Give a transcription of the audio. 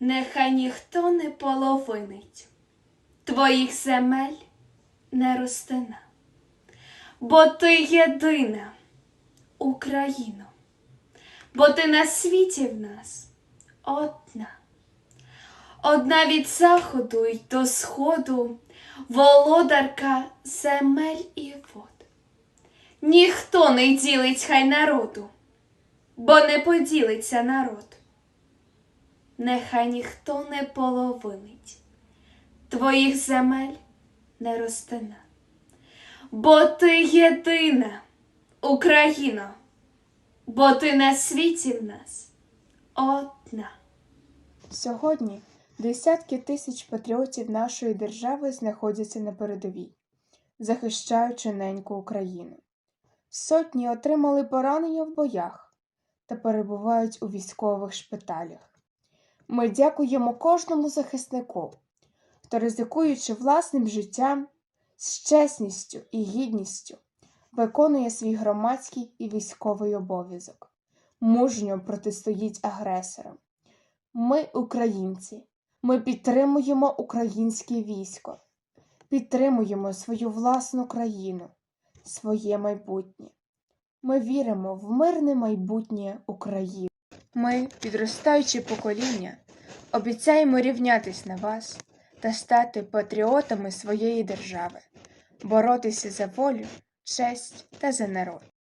нехай ніхто не половинить твоїх земель не ростина, бо ти єдина, Україно, бо ти на світі в нас одна. Одна від заходу й до сходу, володарка земель і вод. Ніхто не ділить хай народу, бо не поділиться народ. Нехай ніхто не половинить твоїх земель не ростина, бо ти єдина, Україно, бо ти на світі в нас одна. Сьогодні десятки тисяч патріотів нашої держави знаходяться на передовій, захищаючи неньку Україну. Сотні отримали поранення в боях та перебувають у військових шпиталях. Ми дякуємо кожному захиснику, хто, ризикуючи власним життям, з чесністю і гідністю, виконує свій громадський і військовий обов'язок, мужньо протистоїть агресорам. Ми українці. Ми підтримуємо українське військо, підтримуємо свою власну країну, своє майбутнє. Ми віримо в мирне майбутнє України. Ми, підростаюче покоління, обіцяємо рівнятись на вас та стати патріотами своєї держави, боротися за волю, честь та за народ.